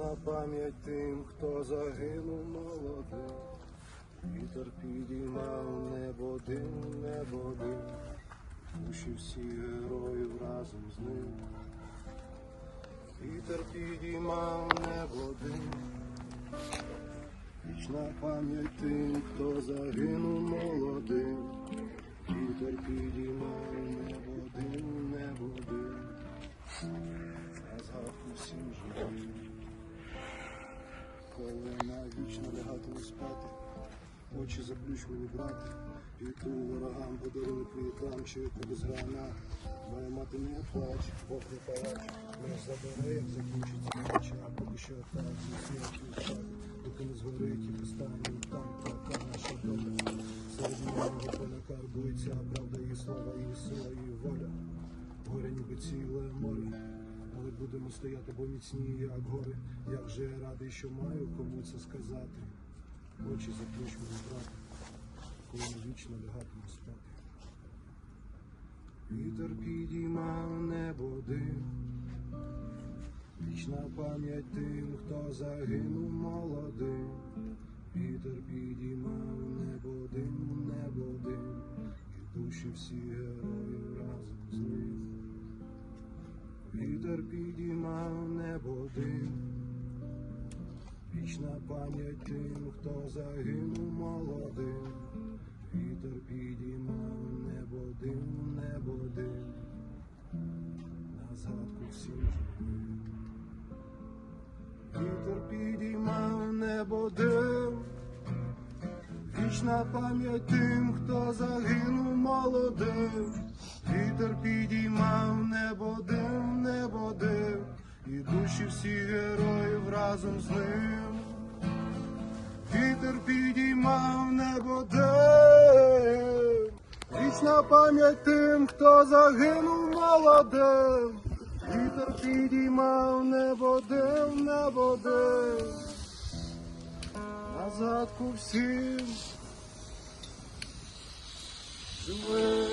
пам'ять тим, хто загинув молодим. Вітер підіймав небо дим, небо дим. Душі всі героїв разом з ним. Вітер підіймав небо дим. Вічна пам'ять тим, хто загинув молодим. Вітер підіймав навічно лягатиму спати, очі заплющувані брати, і ту ворогам подарує квітам, чи без гранат. Моя мати не плач, Бог не палач, мене забере, як закінчиться ніч, а поки що так, смертю доки не згорить і постане там така наша доля. Серед мого поля карбується правда і слава, і сила, і воля. Горе ніби ціле море, але будемо стояти, бо міцні, як гори. Я вже радий, що маю кому це сказати. Очі заплющені брати, коли вічно лягатиму спати. Вітер підіймав небо дим, вічна пам'ять тим, хто загинув молодим. Вітер підіймав небо дим, небо дим, і душі всі героїв разом з ним. Вітер підіймав небо дим, вічна пам'ять тим, хто загинув молодим. Вітер підіймав небо дим, небо дим, на згадку живим. Вітер підіймав небо дим, вічна пам'ять тим, хто загинув молодим. Вітер підіймав небо дим, небо дим, і душі всіх героїв разом з ним. Вітер підіймав небо дим, вічна пам'ять тим, хто загинув молодим. Вітер підіймав небо дим, небо дим, на задку всім живим.